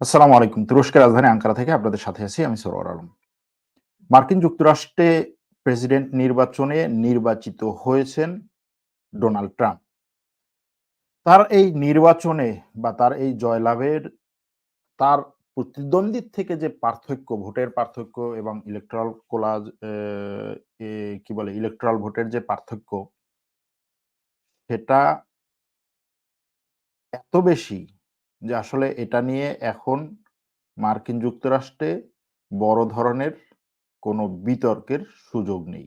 আসসালামু আলাইকুম। তুরস্কের রাজধানী আঙ্কারা থেকে আপনাদের সাথে আছি আমি সরোয়ার আলম। মার্কিন যুক্তরাষ্ট্রে প্রেসিডেন্ট নির্বাচনে নির্বাচিত হয়েছেন ডোনাল্ড ট্রাম্প। তার এই নির্বাচনে বা তার এই জয়লাভের, তার প্রতিদ্বন্দ্বীর থেকে যে পার্থক্য, ভোটের পার্থক্য এবং ইলেকট্রাল কোলাজ কি বলে ইলেকট্রাল ভোটের যে পার্থক্য, সেটা এত বেশি যে আসলে এটা নিয়ে এখন মার্কিন যুক্তরাষ্ট্রে বড় ধরনের কোনো বিতর্কের সুযোগ নেই।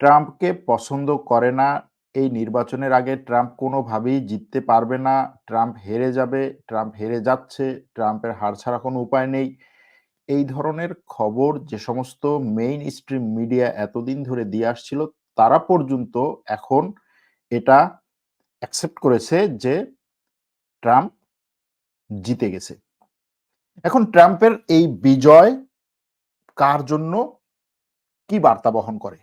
ট্রাম্পকে পছন্দ করে না, এই নির্বাচনের আগে ট্রাম্প কোনোভাবেই জিততে পারবে না, ট্রাম্প হেরে যাবে, ট্রাম্প হেরে যাচ্ছে, ট্রাম্পের হার ছাড়া কোনো উপায় নেই। এই ধরনের খবর যে সমস্ত মেইন স্ট্রিম মিডিয়া এতদিন ধরে দিয়ে আসছিল, তারা পর্যন্ত এখন এটা অ্যাকসেপ্ট করেছে যে ট্রাম্প জিতে গেছে। এখন ট্রাম্পের এই বিজয় কার জন্য? কি বার্তা বহন করে?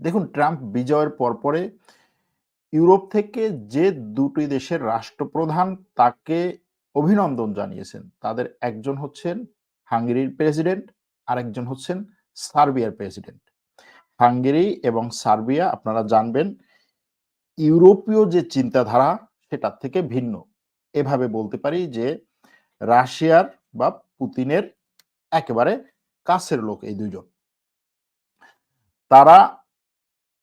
দেখুন, ট্রাম্প বিজয়ের পরপরে ইউরোপ থেকে যে দুটি দেশের রাষ্ট্রপ্রধান তাকে অভিনন্দন জানিয়েছেন। তাদের একজন হচ্ছেন হাঙ্গেরির প্রেসিডেন্ট, আরেকজন হচ্ছেন সার্বিয়ার প্রেসিডেন্ট। হাঙ্গেরি এবং সার্বিয়া, আপনারা জানবেন, ইউরোপীয় যে চিন্তাধারা, সেটার থেকে ভিন্ন। এভাবে বলতে পারি যে রাশিয়ার বা পুতিনের একেবারে কাছের লোক এই দুইজন। তারা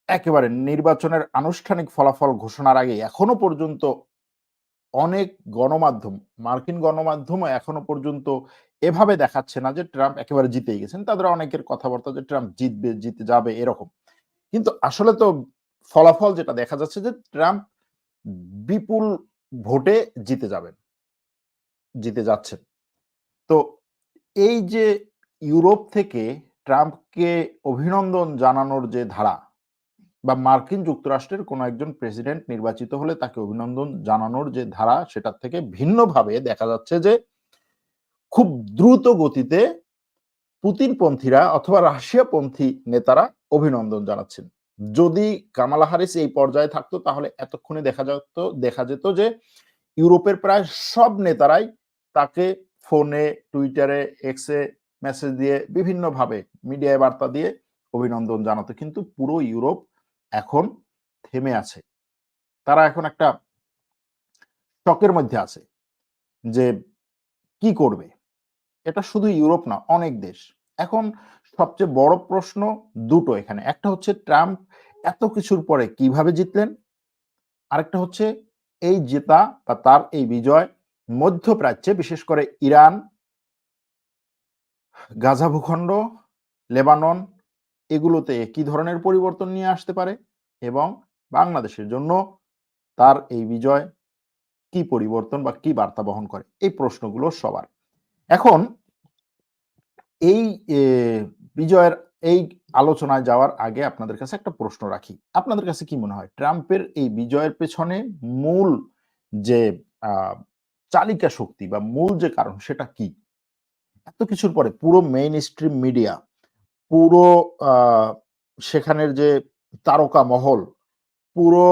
একেবারে নির্বাচনের আনুষ্ঠানিক ফলাফল ঘোষণার আগে এখনও পর্যন্ত অনেক গণমাধ্যম, মার্কিন গণমাধ্যম এখনও পর্যন্ত এভাবে দেখাচ্ছে না যে ট্রাম্প একেবারে জিতেই গেছেন। তাদের অনেকের কথাবার্তা যে ট্রাম্প জিতবে, জিতে যাবে এরকম। কিন্তু আসলে তো ফলাফল যেটা দেখা যাচ্ছে যে ট্রাম্প বিপুল ভোটে জিতে যাবেন। জিতে যাচ্ছেন। তো এই যে ইউরোপ থেকে ট্রাম্পকে অভিনন্দন জানানোর যে ধারা বা মার্কিন যুক্তরাষ্ট্রের কোন একজন প্রেসিডেন্ট নির্বাচিত হলে তাকে অভিনন্দন জানানোর যে ধারা সেটার থেকে ভিন্নভাবে দেখা যাচ্ছে যে খুব দ্রুত গতিতে পুতিনপন্থীরা অথবা রাশিয়াপন্থী নেতারা অভিনন্দন জানাচ্ছেন। যদি কামালা হারিস এই পর্যায়ে থাকতো, তাহলে এতক্ষণে দেখা যেত দেখা যেত যে ইউরোপের প্রায় সব নেতারাই তাকে ফোনে, টুইটারে, এক্সে মেসেজ দিয়ে বিভিন্নভাবে মিডিয়ায় বার্তা দিয়ে অভিনন্দন জানাতো। কিন্তু পুরো ইউরোপ এখন থেমে আছে। তারা এখন একটা শকের মধ্যে আছে যে কি করবে? এটা শুধু ইউরোপ না, অনেক দেশ। এখন সবচেয়ে বড় প্রশ্ন দুটো এখানে। একটা হচ্ছে ট্রাম্প এত কিছুর পরে কীভাবে জিতলেন? আরেকটা হচ্ছে এই জেতা বা তার এই বিজয় মধ্যপ্রাচ্যে, বিশেষ করে ইরান, গাজা ভূখণ্ড, লেবানন, এগুলোতে কি ধরনের পরিবর্তন নিয়ে আসতে পারে এবং বাংলাদেশের জন্য তার এই বিজয় কি পরিবর্তন বা কি বার্তা বহন করে? এই প্রশ্নগুলো সবার। এখন এই বিজয়ের এই আলোচনায় যাওয়ার আগে আপনাদের কাছে একটা প্রশ্ন রাখি। আপনাদের কাছে কি মনে হয়? ট্রাম্পের এই বিজয়ের পেছনে মূল যে চালিকা শক্তি বা মূল যে কারণ সেটা কি? এত কিছুর পরে পুরো মেইন স্ট্রিম মিডিয়া পুরো সেখানের যে তারকা মহল, পুরো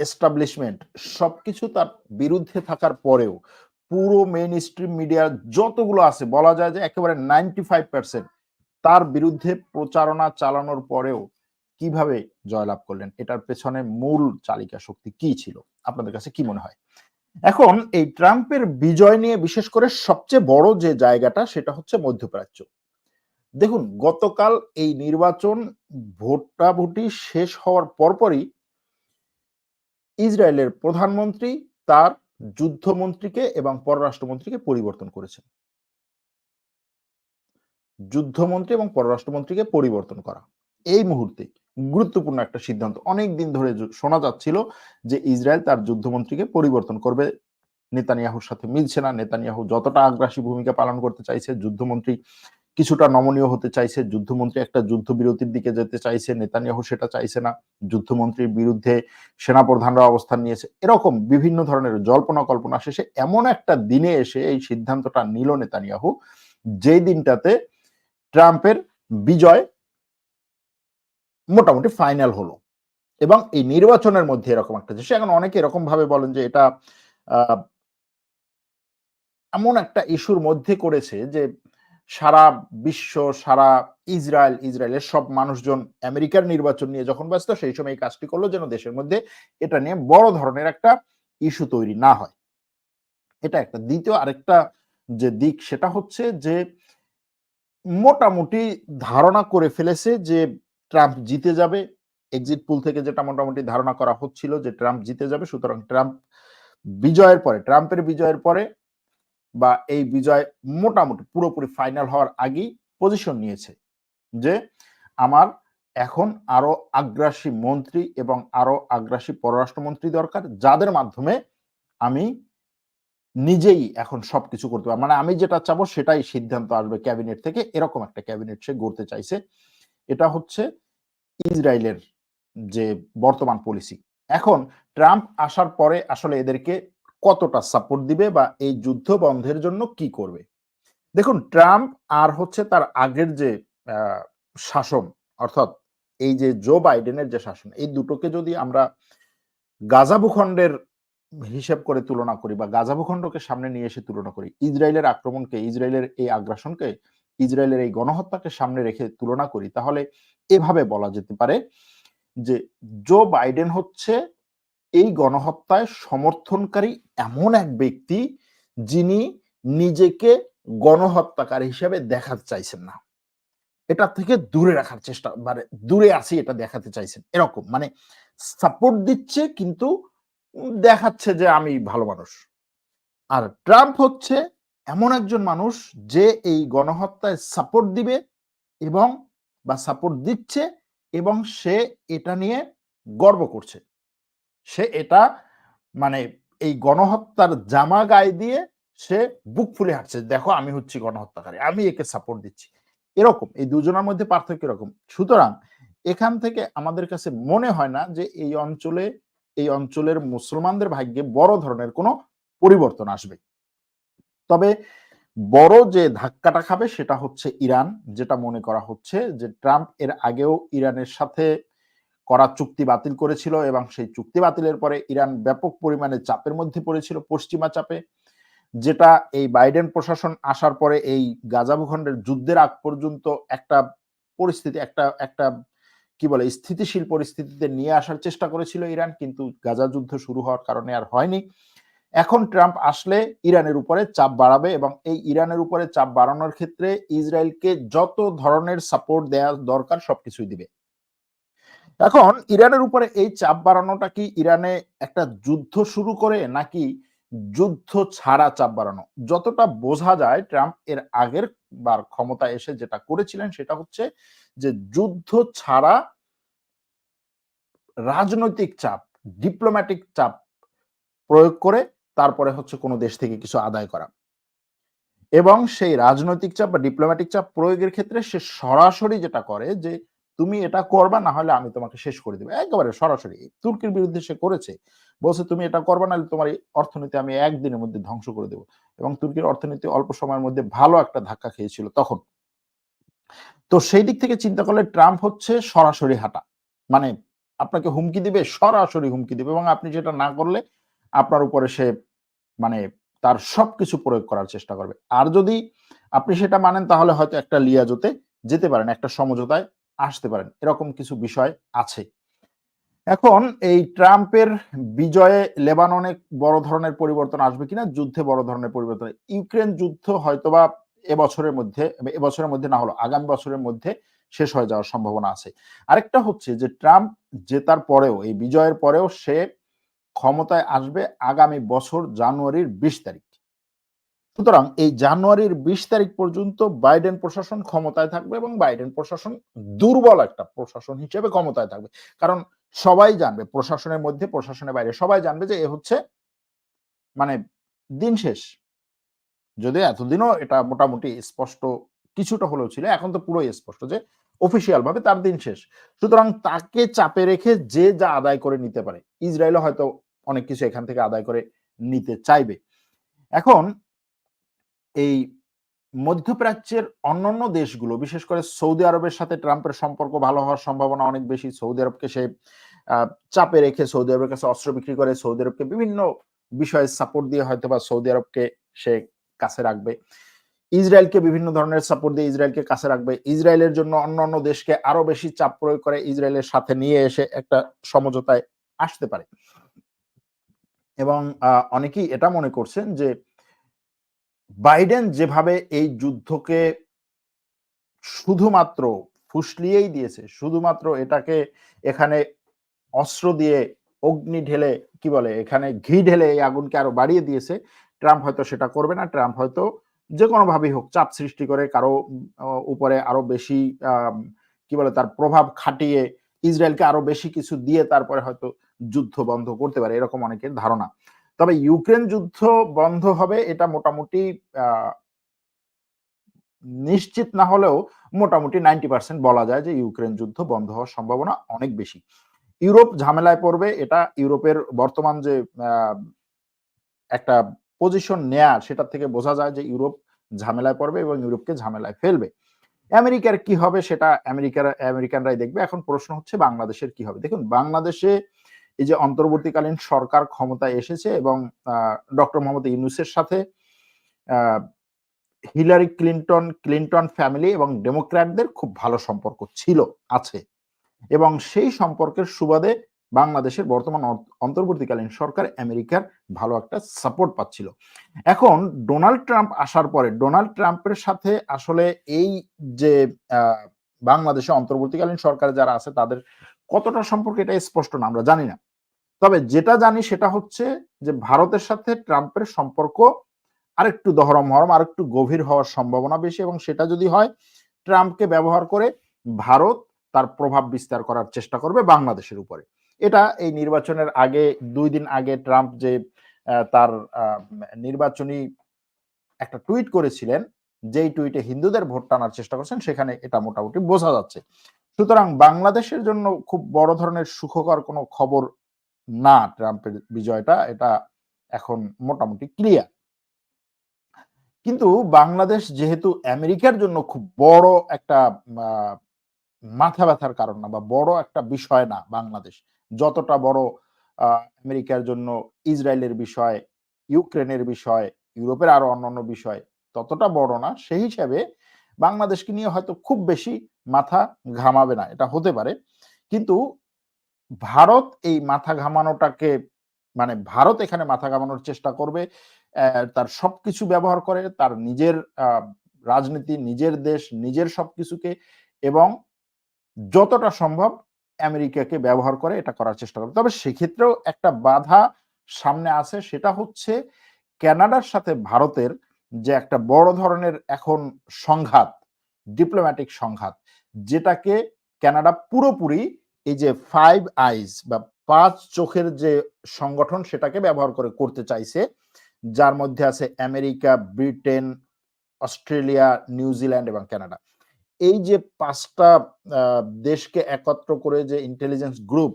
এস্টাবলিশমেন্ট সবকিছু তার বিরুদ্ধে থাকার পরেও পুরো মেইন স্ট্রিম মিডিয়া যতগুলো আছে, বলা যায় যে একেবারে নাইনটি ফাইভ পার্সেন্ট তার বিরুদ্ধে প্রচারণা চালানোর পরেও কীভাবে জয়লাভ করলেন? এটার পেছনে মূল চালিকা শক্তি কি ছিল? আপনাদের কাছে কি মনে হয়? এখন এই ট্রাম্পের বিজয় নিয়ে বিশেষ করে সবচেয়ে বড় যে জায়গাটা, সেটা হচ্ছে মধ্যপ্রাচ্য। দেখুন, গতকাল এই নির্বাচন ভোটাভুটি শেষ হওয়ার পরপরই ইসরায়েলের প্রধানমন্ত্রী তার যুদ্ধমন্ত্রীকে এবং পররাষ্ট্রমন্ত্রীকে পরিবর্তন করেছেন। যুদ্ধমন্ত্রী এবং পররাষ্ট্রমন্ত্রীকে পরিবর্তন করা। এই মুহূর্তে গুরুত্বপূর্ণ একটা সিদ্ধান্ত। অনেক দিন ধরে শোনা যাচ্ছিল যে ইসরায়েল তার যুদ্ধমন্ত্রীকে পরিবর্তন করবে। নেতানিয়াহুর সাথে মিলছে না। নেতানিয়াহু যতটা আগ্রাসী ভূমিকা পালন করতে চাইছে, যুদ্ধমন্ত্রী কিছুটা নমনীয় হতে চাইছে যুদ্ধমন্ত্রী, একটা যুদ্ধবিরতির দিকে যেতে চাইছে, নেতানিয়াহু সেটা চাইছে না, যুদ্ধমন্ত্রীর বিরুদ্ধে সেনাপ্রধানরা অবস্থান নিয়েছে। এরকম বিভিন্ন ধরনের জল্পনা কল্পনা শেষে এমন একটা দিনে এসে এই সিদ্ধান্তটা নিল নেতানিয়াহু, যেই দিনটাতে ট্রাম্পের বিজয় মোটামুটি ফাইনাল হলো। এবং এই নির্বাচনের মধ্যে এরকম একটা জিনিস এখন অনেকে এরকম ভাবে বলেন যে, এটা এমন একটা ইস্যুর মধ্যে করেছে যে সারা বিশ্ব, সারা ইসরায়েল, ইসরায়েলের সব মানুষজন আমেরিকার নির্বাচন নিয়ে যখন ব্যস্ত, সেই সময় এই কাজটি করল যেন দেশের মধ্যে এটা নিয়ে বড় ধরনের একটা ইস্যু তৈরি না হয়। এটা একটা দ্বিতীয় আরেকটা যে দিক, সেটা হচ্ছে যে মোটামুটি ধারণা করে ফেলেছে যে ট্রাম্প জিতে যাবে। এক্সিট পুল থেকে যেটা মোটামুটি ধারণা করা হচ্ছিল যে ট্রাম্প জিতে যাবে, সুতরাং ট্রাম্প বিজয়ের পরে, ট্রাম্পের বিজয়ের পরে বা এই বিজয় মোটামুটি পুরোপুরি ফাইনাল হওয়ার আগেই পজিশন নিয়েছে যে আমার এখন আরও আগ্রাসী মন্ত্রী এবং আরও আগ্রাসী পররাষ্ট্রমন্ত্রী দরকার, যাদের মাধ্যমে আমি নিজেই এখন সবকিছু করতে পারব। মানে আমি যেটা চাবো সেটাই সিদ্ধান্ত আসবে ক্যাবিনেট থেকে, এরকম একটা ক্যাবিনেট সে গড়তে চাইছে। এটা হচ্ছে ইসরায়েলের যে বর্তমান পলিসি এখন ট্রাম্প আসার পরে আসলে এদেরকে কতটা সাপোর্ট দিবে বা এই যুদ্ধ বন্ধের জন্য কি করবে? দেখুন, ট্রাম্প আর হচ্ছে তার আগের যে শাসন, অর্থাৎ এই যে জো বাইডেনের যে শাসন, এই দুটোকে যদি আমরা গাজা ভূখণ্ডের হিসেব করে তুলনা করি বা গাজা ভূখণ্ডকে সামনে নিয়ে এসে তুলনা করি, ইসরায়েলের আক্রমণকে, ইসরায়েলের এই আগ্রাসনকে, ইসরায়েলের এই গণহত্যাকে সামনে রেখে তুলনা করি, তাহলে এভাবে বলা যেতে পারে যে জো বাইডেন হচ্ছে এই গণহত্যায় সমর্থনকারী এমন এক ব্যক্তি যিনি নিজেকে গণহত্যাকারী হিসেবে দেখাতে চাইছেন না। এটা থেকে দূরে রাখার চেষ্টা মানে দূরে আছি এটা দেখাতে চাইছেন। এরকম মানে সাপোর্ট দিচ্ছে কিন্তু দেখাচ্ছে যে আমি ভালো মানুষ। আর ট্রাম্প হচ্ছে এমন একজন মানুষ যে এই গণহত্যায় সাপোর্ট দিবে এবং বা সাপোর্ট দিচ্ছে এবং সে এটা নিয়ে গর্ব করছে। সে এটা মানে এই গণহত্যার জামা গায়ে দিয়ে সে বুক ফুলে হাঁটছে, দেখো, আমি হচ্ছি গণহত্যাকারী, আমি একে সাপোর্ট দিচ্ছি। এরকম, এই দুজনের মধ্যে পার্থক্য এরকম। সুতরাং এখান থেকে আমাদের কাছে মনে হয় না যে এই অঞ্চলে, এই অঞ্চলের মুসলমানদের ভাগ্যে বড় ধরনের কোনো পরিবর্তন আসবে। তবে বড় যে ধাক্কাটা খাবে সেটা হচ্ছে ইরান, যেটা মনে করা হচ্ছে যে ট্রাম্প এর আগেও ইরানের সাথে করা চুক্তি বাতিল করেছিল এবং সেই চুক্তি বাতিলের পরে ইরান ব্যাপক পরিমাণে চাপের মধ্যে পড়েছিল, পশ্চিমা চাপে, যেটা এই বাইডেন প্রশাসন আসার পরে এই গাজা ভূখণ্ডের যুদ্ধের আগ পর্যন্ত একটা পরিস্থিতি, একটা একটা কি বলে, স্থিতিশীল পরিস্থিতিতে নিয়ে আসার চেষ্টা করেছিল ইরান, কিন্তু গাজা যুদ্ধ শুরু হওয়ার কারণে আর হয়নি। এখন ট্রাম্প আসলে ইরানের উপরে চাপ বাড়াবে এবং এই ইরানের উপরে চাপ বাড়ানোর ক্ষেত্রে ইসরায়েলকে যত ধরনের সাপোর্ট দেওয়া দরকার সবকিছুই দিবে। এখন ইরানের উপরে এই চাপ বাড়ানোটা কি ইরানে একটা যুদ্ধ শুরু করে নাকি যুদ্ধ ছাড়া চাপ বাড়ানো? যতটা বোঝা যায় ট্রাম্প এর আগের বার ক্ষমতা এসে যেটা করেছিলেন সেটা হচ্ছে যে যুদ্ধ ছাড়া রাজনৈতিক চাপ ডিপ্লোম্যাটিক চাপ প্রয়োগ করে তারপরে হচ্ছে কোনো দেশ থেকে কিছু আদায় করা। এবং সেই রাজনৈতিক চাপ বা ডিপ্লোম্যাটিক চাপ প্রয়োগের ক্ষেত্রে সে সরাসরি যেটা করে যে তুমি এটা করবা না হলে আমি তোমাকে শেষ করে দেবো। একেবারে সরাসরি, তুর্কির বিরুদ্ধে সে করেছে, বলছে তুমি এটা করবা না হলে তোমার অর্থনীতি আমি একদিনের মধ্যে ধ্বংস করে দেবো। এবং তুর্কির অর্থনীতি অল্প সময়ের মধ্যে ভালো একটা ধাক্কা খেয়েছিল তখন। তো সেই দিক থেকে চিন্তা করলে ট্রাম্প হচ্ছে সরাসরি হাঁটা। মানে আপনাকে হুমকি দিবে, সরাসরি হুমকি দিবে এবং আপনি যেটা না করলে আপনার উপরে সে মানে তার সবকিছু প্রয়োগ করার চেষ্টা করবে। আর যদি আপনি সেটা মানেন, তাহলে হয়তো একটা লিয়াজোতে যেতে পারেন, একটা সমঝোতায় আসতে পারেন। এরকম কিছু বিষয় আছে। এখন এই ট্রাম্পের বিজয়ে লেবাননে বড় ধরনের পরিবর্তন আসবে কিনা, যুদ্ধে বড় ধরনের পরিবর্তন, ইউক্রেন যুদ্ধ হয়তোবা এবছরের মধ্যে এবছরের মধ্যে না হলো, আগামী বছরের মধ্যে শেষ হয়ে যাওয়ার সম্ভাবনা আছে। আরেকটা হচ্ছে যে ট্রাম্প জেতার পরেও, এই বিজয়ের পরেও সে ক্ষমতায় আসবে আগামী বছর জানুয়ারির বিশ তারিখ। সুতরাং এই জানুয়ারির বিশ তারিখ পর্যন্ত বাইডেন প্রশাসন ক্ষমতায় থাকবে এবং বাইডেন প্রশাসন দুর্বল একটা প্রশাসন হিসেবে ক্ষমতায় থাকবে। কারণ সবাই জানবে, প্রশাসনের মধ্যে, প্রশাসনের বাইরে সবাই জানবে যে এ হচ্ছে মানে দিন শেষ। যদি এতদিনও এটা মোটামুটি স্পষ্ট কিছুটা হলেও ছিল, এখন তো পুরোই স্পষ্ট যে অফিসিয়াল ভাবে তার দিন শেষ। সুতরাং তাকে চাপে রেখে যে যা আদায় করে নিতে পারে, ইসরায়েলও হয়তো অনেক কিছু এখান থেকে আদায় করে নিতে চাইবে। এখন এই মধ্যপ্রাচ্যের অন্যান্য দেশগুলো, বিশেষ করে সৌদি আরবের সাথে ট্রাম্পের সম্পর্ক ভালো হওয়ার সম্ভাবনা অনেক বেশি। সৌদি আরবকে সে চাপে রেখে সৌদি আরবের কাছে অস্ত্র বিক্রি করে সৌদি আরবকে বিভিন্ন বিষয়ে সাপোর্ট দিয়ে হয়তো বা সৌদি আরবকে সে কাছে রাখবে। ইসরায়েলকে বিভিন্ন ধরনের সাপোর্ট দিয়ে ইসরায়েলকে কাছে রাখবে। ইসরায়েলের জন্য অন্য অন্য দেশকে আরও বেশি চাপ প্রয়োগ করে ইসরায়েলের সাথে নিয়ে এসে একটা সমঝোতায় আসতে পারে। এবং অনেকেই এটা মনে করছেন যে বাইডেন যেভাবে এই যুদ্ধকে শুধুমাত্র ফুসলিয়েই দিয়েছে, শুধুমাত্র এটাকে এখানে অস্ত্র দিয়ে অগ্নি ঢেলে, কি বলে, এখানে ঘি ঢেলে এই আগুনকে আরও বাড়িয়ে দিয়েছে, ট্রাম্প হয়তো সেটা করবে না, ট্রাম্প হয়তো যে কোনো ভাবেই হোক চাপ সৃষ্টি করে কারও উপরে আরও বেশি কি বলে, তার প্রভাব খাটিয়ে ইসরায়েলকে আরও বেশি কিছু দিয়ে তারপরে হয়তো যুদ্ধ বন্ধ করতে পারে, এরকম অনেকের ধারণা। তবে ইউক্রেন যুদ্ধ বন্ধ হবে, এটা মোটামুটি নিশ্চিত না হলেও মোটামুটি নাইনটি পার্সেন্ট বলা যায় যে ইউক্রেন যুদ্ধ বন্ধ হওয়ার সম্ভাবনা অনেক বেশি। ইউরোপ ঝামেলায় পড়বে, এটা ইউরোপের বর্তমান যে একটা পজিশন নেয়া সেটা থেকে বোঝা যায় যে ইউরোপ ঝামেলায় পড়বে এবং ইউরোপকে ঝামেলায় ফেলবে। আমেরিকার কি হবে সেটা আমেরিকার, আমেরিকানরাই দেখবে। এখন প্রশ্ন হচ্ছে বাংলাদেশের কি হবে? দেখুন, বাংলাদেশে এই যে অন্তর্বর্তীকালীন সরকার ক্ষমতায় এসেছে এবং ডক্টর মোহাম্মদ ইউনুসের সাথে হিলারি ক্লিন্টন ক্লিন্টন ফ্যামিলি এবং ডেমোক্র্যাটদের খুব ভালো সম্পর্ক ছিল, আছে। এবং সেই সম্পর্কের সুবাদে বাংলাদেশের বর্তমান অন্তর্বর্তীকালীন সরকার আমেরিকার ভালো একটা সাপোর্ট পাচ্ছিল। এখন ডোনাল্ড ট্রাম্প আসার পরে, ডোনাল্ড ট্রাম্পের সাথে আসলে এই যে বাংলাদেশে অন্তর্বর্তীকালীন সরকার যারা আছে, তাদের কতটা সম্পর্কে, এটা স্পষ্ট না, আমরা জানি না। তবে যেটা জানি সেটা হচ্ছে যে ভারতের সাথে ট্রাম্পের সম্পর্ক আরেকটু দহরম হরম আরেকটু গভীর হওয়ার সম্ভাবনা বেশি এবং সেটা যদি হয়, ট্রাম্পকে ব্যবহার করে ভারত তার প্রভাব বিস্তার করার চেষ্টা করবে বাংলাদেশের উপরে। এটা এই নির্বাচনের আগে, দুই দিন আগে ট্রাম্প যে তার নির্বাচনী একটা টুইট করেছিলেন, যেই টুইটে হিন্দুদের ভোট টানার চেষ্টা করছেন, সেখানে এটা মোটামুটি বোঝা যাচ্ছে। সুতরাং বাংলাদেশের জন্য খুব বড় ধরনের সুখকর কোনো খবর না ট্রাম্পের বিজয়টা এটা এখন মোটামুটি ক্লিয়ার কিন্তু বাংলাদেশ যেহেতু আমেরিকার জন্য খুব বড় একটা মাথা ব্যথার কারণ না বা বড় একটা বিষয় না বাংলাদেশ। যতটা বড় আমেরিকার জন্য ইসরায়েলের বিষয়, ইউক্রেনের বিষয়, ইউরোপের আরও অন্যান্য বিষয় ততটা বড় না, সেই হিসাবে বাংলাদেশকে নিয়ে হয়তো খুব বেশি মাথা ঘামাবে না, এটা হতে পারে। কিন্তু ভারত এই মাথা ঘামানোটাকে মানে ভারত এখানে মাথা ঘামানোর চেষ্টা করবে তার সবকিছু ব্যবহার করে, তার নিজের রাজনীতি, নিজের দেশ, নিজের সবকিছুকে এবং যতটা সম্ভব আমেরিকাকে ব্যবহার করে এটা করার চেষ্টা করবে। তবে সেক্ষেত্রেও একটা বাধা সামনে আছে, সেটা হচ্ছে ক্যানাডার সাথে ভারতের যে একটা বড় ধরনের এখন সংঘাত ডিপ্লোম্যাটিক সংঘাত, যেটাকে ক্যানাডা পুরোপুরি এই যে ফাইভ আইজ বা পাঁচ চোখের যে সংগঠন সেটাকে ব্যবহার করে করতে চাইছে, যার মধ্যে আছে America, Britain, Australia New Zealand এবং কানাডা। এই যে পাঁচটা দেশকে একত্র করে যে ইন্টেলিজেন্স গ্রুপ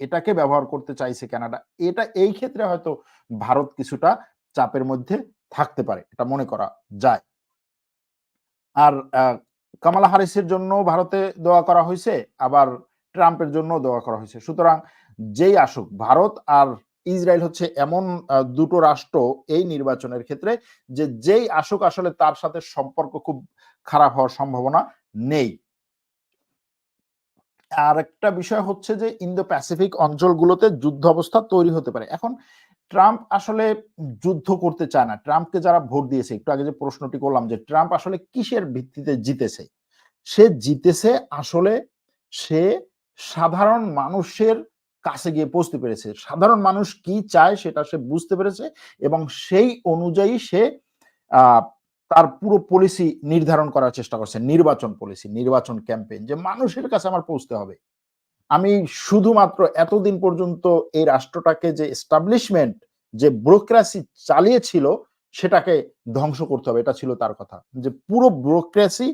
এটাকে ব্যবহার করতে চাইছে কানাডা, এটা এই ক্ষেত্রে হয়তো ভারত কিছুটা চাপের মধ্যে থাকতে পারে, এটা মনে করা যায়। আর কামালা হারিসের জন্য ভারতে দোয়া করা হয়েছে আবার ট্রাম্পের জন্য দেওয়া করা হয়েছে। সুতরাং যেই আসুক, ভারত আর ইসরায়েল হচ্ছে এমন দুটো রাষ্ট্র এই নির্বাচনের ক্ষেত্রে যে যেই আসুক আসলে তার সাথে সম্পর্ক খুব খারাপ হওয়ার সম্ভাবনা নেই। আর একটা বিষয় হচ্ছে যে ইন্দো প্যাসিফিক অঞ্চলগুলোতে যুদ্ধ অবস্থা তৈরি হতে পারে। এখন ট্রাম্প আসলে যুদ্ধ করতে চায় না। ট্রাম্পকে যারা ভোট দিয়েছে, একটু আগে যে প্রশ্নটি করলাম যে ট্রাম্প আসলে কিসের ভিত্তিতে জিতেছে? সে জিতেছে আসলে সে সাধারণ মানুষের কাছে গিয়ে পৌঁছতে পেরেছে। সাধারণ মানুষ কি চায় সেটা সে বুঝতে পেরেছে এবং সেই অনুযায়ী সে তার পুরো পলিসি নির্ধারণ করার চেষ্টা করছে। নির্বাচন পলিসি নির্বাচন ক্যাম্পেইন যে মানুষের কাছে আমার পৌঁছতে হবে। আমি শুধুমাত্র এতদিন পর্যন্ত এই রাষ্ট্রটাকে যে এস্টাবলিশমেন্ট যে ব্রোক্রাসি চালিয়েছিল, সেটাকে ধ্বংস করতে হবে। এটা ছিল তার কথা। যে পুরো ব্রোক্রাসি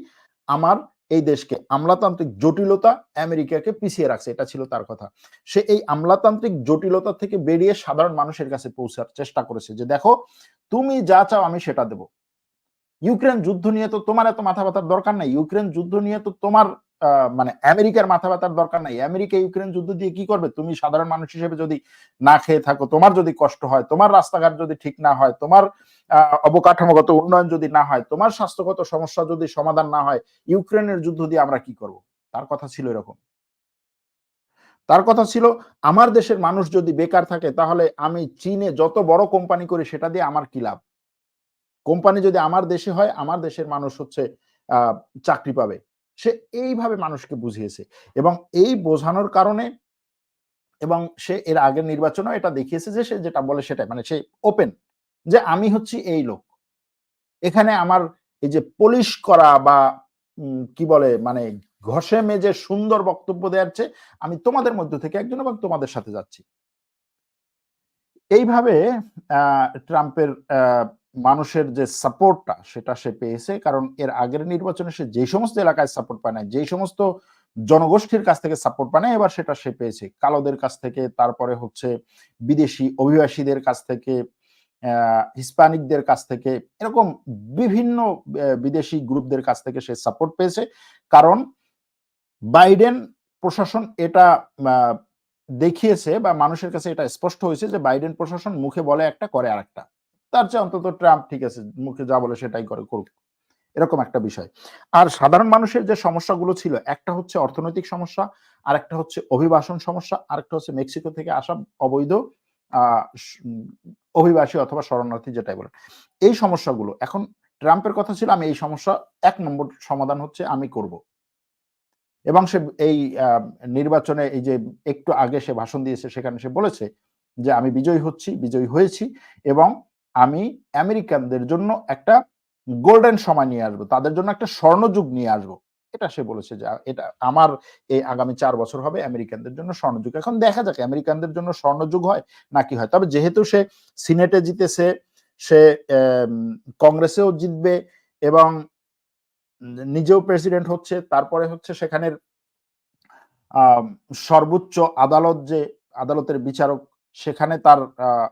আমার এই দেশকে আমলাতান্ত্রিক জটিলতা আমেরিকাকে পিছিয়ে রাখছে, এটা ছিল তার কথা। সে এই আমলাতান্ত্রিক জটিলতা থেকে বেরিয়ে সাধারণ মানুষের কাছে পৌঁছার চেষ্টা করেছে যে, দেখো, তুমি যা চাও আমি সেটা দেব। ইউক্রেন যুদ্ধ নিয়ে তো তোমার এত মাথা ব্যথার দরকার নাই। ইউক্রেন যুদ্ধ নিয়ে তো তোমার মানে আমেরিকার মাথা ব্যথার দরকার নাই। আমেরিকা ইউক্রেন যুদ্ধ দিয়ে কি করবে? তুমি সাধারণ মানুষ হিসেবে যদি না খেয়ে থাকো, তোমার যদি কষ্ট হয়, তোমার রাস্তাঘাট যদি ঠিক না হয়, তোমার অবকাঠামোগত উন্নয়ন যদি না হয়, তোমার স্বাস্থ্যগত সমস্যা যদি সমাধান না হয়, ইউক্রেনের যুদ্ধ দিয়ে আমরা কি করব? তার কথা ছিল এরকম। তার কথা ছিল, আমার দেশের মানুষ যদি বেকার থাকে, তাহলে আমি চীনে যত বড় কোম্পানি করি, সেটা দিয়ে আমার কি লাভ? কোম্পানি যদি আমার দেশে হয়, আমার দেশের মানুষ হচ্ছে চাকরি পাবে। সে এইভাবে মানুষকে বুঝিয়েছে এবং এই বোঝানোর কারণে এবং সে এর আগের নির্বাচনেও এটা দেখিয়েছে যে সে যেটা বলে সেটাই মানে সে ওপেন যে আমি হচ্ছি এই লোক। এখানে আমার এই যে পলিশ করা বা কি বলে মানে ঘষে মেজে সুন্দর বক্তব্য দেওয়ার আমি তোমাদের মধ্য থেকে একজন এবং তোমাদের সাথে যাচ্ছি। এইভাবে ট্রাম্পের মানুষের যে সাপোর্টটা সেটা সে পেয়েছে কারণ এর আগের নির্বাচনে সে যে সমস্ত এলাকায় সাপোর্ট পায় না যেই সমস্ত জনগোষ্ঠীর কাছ থেকে সাপোর্ট পায় না এবার সেটা সে পেয়েছে। কালোদের কাছ থেকে তারপরে হচ্ছে বিদেশি অভিবাসীদের কাছ থেকে আহ, হিসপ্যানিকদের কাছ থেকে এরকম বিভিন্ন বিদেশি গ্রুপদের কাছ থেকে সে সাপোর্ট পেয়েছে। কারণ বাইডেন প্রশাসন এটা দেখিয়েছে বা মানুষের কাছে এটা স্পষ্ট হয়েছে যে বাইডেন প্রশাসন মুখে বলে একটা করে আরেকটা। তার চেয়ে অন্তত ট্রাম্প ঠিক আছে, মুখে যা বলে সেটাই করে করুক। এরকম একটা বিষয়। আর সাধারণ মানুষের যে সমস্যাগুলো ছিল, একটা হচ্ছে অর্থনৈতিক সমস্যা আর একটা হচ্ছে অভিবাসন সমস্যা আর একটা হচ্ছে মেক্সিকো থেকে আসা অবৈধ অভিবাসী অথবা শরণার্থী যেটাই বলেন। এই সমস্যাগুলো, এখন ট্রাম্পের কথা ছিল, আমি এই সমস্যা এক নম্বর সমাধান হচ্ছে আমি করব। এবং সে এই নির্বাচনে এই যে একটু আগে সে ভাষণ দিয়েছে, সেখানে সে বলেছে যে আমি বিজয়ী হচ্ছি, বিজয়ী হয়েছি এবং আমি আমেরিকানদের জন্য একটা গোল্ডেন সময় নিয়ে আসব, তাদের জন্য একটা স্বর্ণযুগ নিয়ে আসব। এটা সে বলেছে যে, এটা আমার এই আগামী চার বছর হবে আমেরিকানদের জন্য স্বর্ণযুগ। এখন দেখা যাক আমেরিকানদের জন্য স্বর্ণযুগ হয় নাকি হয়। তবে যেহেতু সে সিনেটে জিতেছে, সে কংগ্রেসেও জিতবে এবং নিজেও প্রেসিডেন্ট হচ্ছে, তারপরে হচ্ছে সেখানের সর্বোচ্চ আদালত যে, আদালতের বিচারক সেখানে তার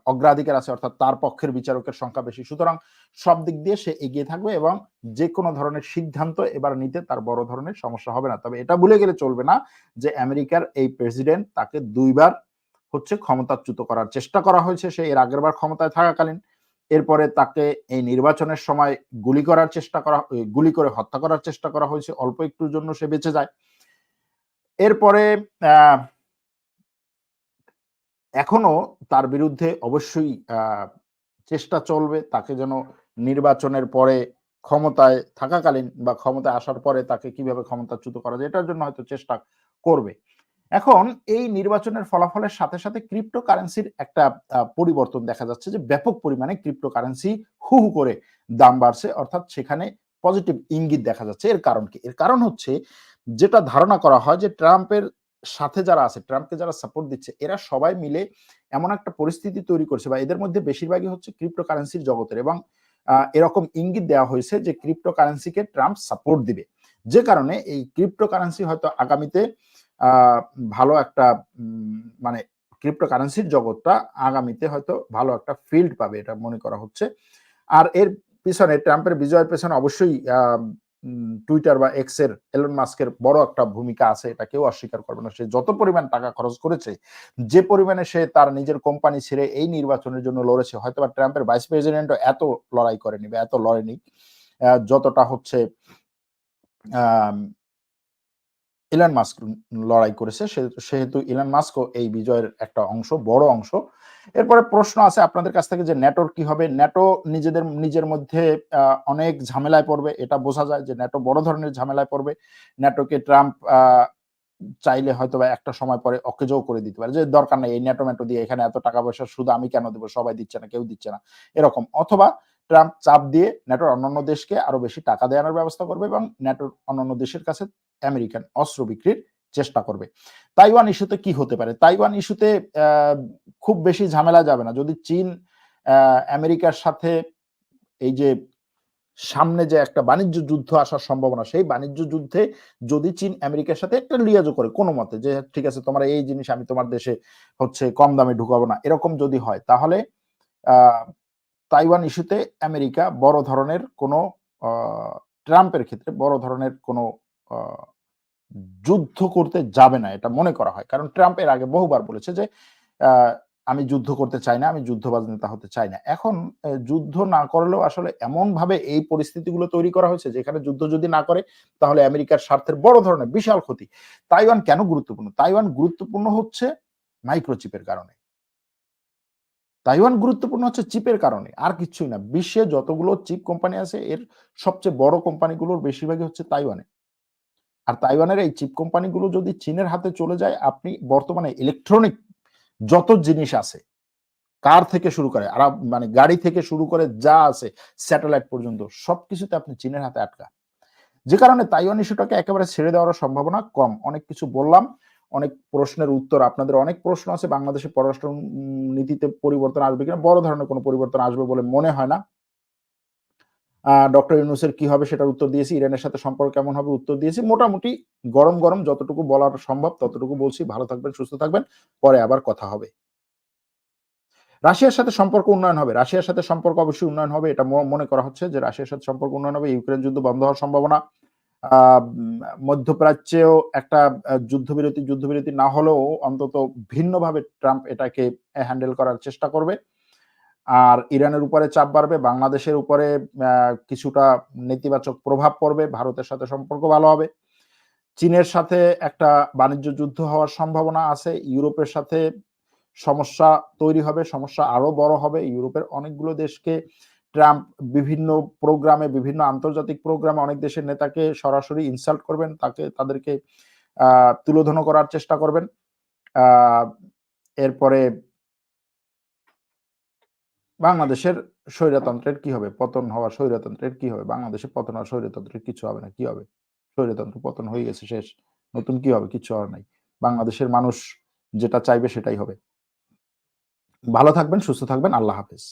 অগ্রাধিকার আছে অর্থাৎ তার পক্ষের বিচারকের সংখ্যা বেশি। সুতরাং সব দিক দিয়ে সে এগিয়ে থাকবে এবং যে কোনো ধরনের সিদ্ধান্ত এবার নিতে তার বড় ধরনের সমস্যা হবে না। তবে এটা ভুলে গেলে চলবে না যে আমেরিকার এই প্রেসিডেন্ট তাকে দুইবার হচ্ছে ক্ষমতাচ্যুত করার চেষ্টা করা হয়েছে। সে এর আগের বার ক্ষমতায় থাকাকালীন। এরপরে তাকে এই নির্বাচনের সময় গুলি করার চেষ্টা করা গুলি করে হত্যা করার চেষ্টা করা হয়েছে। অল্প একটুর জন্য সে বেঁচে যায়। এরপরে আহ, এখনও তার বিরুদ্ধে অবশ্যই চেষ্টা চলবে। তাকে যেন নির্বাচনের পরে ক্ষমতায় থাকাকালীন বা ক্ষমতায় আসার পরে তাকে কীভাবে ক্ষমতাচ্যুত করা যায়, এটার জন্য হয়তো চেষ্টা করবে। এখন এই নির্বাচনের ফলাফলের সাথে সাথে ক্রিপ্টো কারেন্সির একটা পরিবর্তন দেখা যাচ্ছে যে ব্যাপক পরিমাণে ক্রিপ্টো কারেন্সি হু হু করে দাম বাড়ছে। অর্থাৎ সেখানে পজিটিভ ইঙ্গিত দেখা যাচ্ছে। এর কারণ কি? এর কারণ হচ্ছে যেটা ধারণা করা হয় যে ট্রাম্পের সাথে যারা আছে, ট্রাম্পকে যারা সাপোর্ট দিচ্ছে, এরা সবাই মিলে এমন একটা পরিস্থিতি তৈরি করছে বা এদের মধ্যে বেশিরভাগই হচ্ছে ক্রিপ্টো কারেন্সির জগতের এবং এরকম ইঙ্গিত দেওয়া হয়েছে যে ক্রিপ্টো কারেন্সিকে ট্রাম্প সাপোর্ট দিবে। যে কারণে এই ক্রিপ্টো কারেন্সি হয়তো আগামীতে ভালো একটা মানে ক্রিপ্টো কারেন্সির জগৎটা আগামীতে হয়তো ভালো একটা ফিল্ড পাবে এটা মনে করা হচ্ছে। আর এর পিছনে, ট্রাম্পের বিজয়ের পেছনে অবশ্যই টুইটার বা এক্সের এলন মাস্কের বড় একটা ভূমিকা আছে এটা কেউ অস্বীকার করবে না। সে যত পরিমাণ টাকা খরচ করেছে, যে পরিমাণে সে তার নিজের কোম্পানি ছেড়ে এই নির্বাচনের জন্য লড়েছে, হয়তো বা ট্রাম্পের ভাইস প্রেসিডেন্টও এত লড়াই করেনি বা এত লড়েনি। যতটা হচ্ছে ইলন মাস্ক লড়াই করেছে সেহেতু ইলান মাস্কও এই বিজয়ের একটা অংশ, বড় অংশ। এরপরে প্রশ্ন আছে আপনাদের কাছ থেকে যে ন্যাটোর কি হবে? ন্যাটো নিজেদের, নিজের মধ্যে অনেক ঝামেলায় পড়বে, এটা বোঝা যায় যে ন্যাটো বড় ধরনের ঝামেলায় পড়বে। ন্যাটোকে ট্রাম্প চাইলে হয়তো বা একটা সময় পরে অকেজও করে দিতে পারে, যে দরকার নেই এই ন্যাটো ম্যাটো দিয়ে এখানে এত টাকা পয়সা শুধু আমি কেন দেবো? সবাই দিচ্ছে না, কেউ দিচ্ছে না। এরকম। অথবা ট্রাম্প চাপ দিয়ে ন্যাটোর অন্যান্য দেশকে আরও বেশি টাকা দেওয়ার ব্যবস্থা করবে এবং ন্যাটোর অন্যান্য দেশের কাছে আমেরিকান অস্ত্র বিক্রির চেষ্টা করবে। তাইওয়ান ইস্যুতে কি হতে পারে? তাইওয়ান ইস্যুতে খুব বেশি ঝামেলা যাবে না। যদি চীন আমেরিকার সাথে এই যে সামনে যে একটা বাণিজ্য যুদ্ধ আসার সম্ভাবনা, সেই বাণিজ্য যুদ্ধে যদি চীন আমেরিকার সাথে একটা লিয়াজও করে, কোনো মতে যে, ঠিক আছে, তোমার এই জিনিস আমি তোমার দেশে হচ্ছে কম দামে ঢুকাবো না। এরকম যদি হয়, তাহলে তাইওয়ান ইস্যুতে আমেরিকা বড় ধরনের কোনো ট্রাম্পের ক্ষেত্রে বড় ধরনের কোনো যুদ্ধ করতে যাবে না, এটা মনে করা হয়। কারণ ট্রাম্প এর আগে বহুবার বলেছে যে আমি যুদ্ধ করতে চাই না, আমি যুদ্ধবাজ নেতা হতে চাই না। এখন যুদ্ধ না করলেও আসলে এমন ভাবে এই পরিস্থিতিগুলো তৈরি করা হয়েছে, যেখানে যুদ্ধ যদি না করে, তাহলে আমেরিকার স্বার্থের বড় ধরনের বিশাল ক্ষতি। তাইওয়ান কেন গুরুত্বপূর্ণ? তাইওয়ান গুরুত্বপূর্ণ হচ্ছে মাইক্রোচিপের কারণে। তাইওয়ান গুরুত্বপূর্ণ হচ্ছে চিপের কারণে, আর কিছুই না। বিশ্বে যতগুলো চিপ কোম্পানি আছে, এর সবচেয়ে বড় কোম্পানিগুলোর বেশিরভাগই হচ্ছে তাইওয়ানে। আর তাইওয়ানের এই চিপ কোম্পানিগুলো যদি চীনের হাতে চলে যায়, আপনি বর্তমানে ইলেকট্রনিক যত জিনিস আছে, কার থেকে শুরু করে, আর মানে গাড়ি থেকে শুরু করে যা আছে স্যাটেলাইট পর্যন্ত, সবকিছুতে আপনি চীনের হাতে আটকা। যে কারণে তাইওয়ান ইস্যুটাকে একেবারে ছেড়ে দেওয়ার সম্ভাবনা কম। অনেক কিছু বললাম, অনেক প্রশ্নের উত্তর, আপনাদের অনেক প্রশ্ন আছে বাংলাদেশের পররাষ্ট্র নীতিতে পরিবর্তন আসবে কিনা, বড় ধরনের কোনো পরিবর্তন আসবে বলে মনে হয় না। ডক্টর ইউনুসের কি হবে সেটার উত্তর দিয়েছি, ইরানের সাথে সম্পর্ক কেমন হবে উত্তর দিয়েছি। মোটামুটি গরম গরম যতটুকু বলার সম্ভব ততটুকু বলছি। ভালো থাকবেন, সুস্থ থাকবেন। পরে আবার কথা হবে। রাশিয়ার সাথে সম্পর্ক উন্নয়ন হবে। রাশিয়ার সাথে সম্পর্ক অবশ্যই উন্নয়ন হবে। এটা মনে করা হচ্ছে যে রাশিয়ার সাথে সম্পর্ক উন্নয়ন হবে। ইউক্রেন যুদ্ধ বন্ধ হওয়ার সম্ভাবনা। মধ্যপ্রাচ্যেও একটা যুদ্ধবিরতি যুদ্ধবিরতি না হলেও অন্তত ভিন্নভাবে ট্রাম্প এটাকে হ্যান্ডেল করার চেষ্টা করবে। আর ইরানের উপরে চাপ বাড়বে, বাংলাদেশের উপরে কিছুটা নেতিবাচক প্রভাব পড়বে, ভারতের সাথে সম্পর্ক ভালো হবে। চীনের সাথে একটা বাণিজ্য যুদ্ধ হওয়ার সম্ভাবনা আছে, ইউরোপের সাথে সমস্যা তৈরি হবে, সমস্যা আরও বড় হবে। ইউরোপের অনেকগুলো দেশকে ট্রাম্প বিভিন্ন প্রোগ্রামে, বিভিন্ন আন্তর্জাতিক প্রোগ্রামে অনেক দেশের নেতাকে সরাসরি ইনসাল্ট করবেন, তাকে, তাদেরকে তুলোধন করার চেষ্টা করবেন। এরপরে বাংলাদেশের স্বৈরতন্ত্রের কি হবে? পতন হওয়ার স্বৈরতন্ত্রের কি হবে? বাংলাদেশে পতন হওয়ার স্বৈরতন্ত্রের কিছু হবে না, কি হবে? স্বৈরতন্ত্র পতন হয়ে গেছে শেষ, নতুন কি হবে? কিছু হওয়ার নাই। বাংলাদেশের মানুষ যেটা চাইবে সেটাই হবে। ভালো থাকবেন, সুস্থ থাকবেন, আল্লাহ হাফেজ।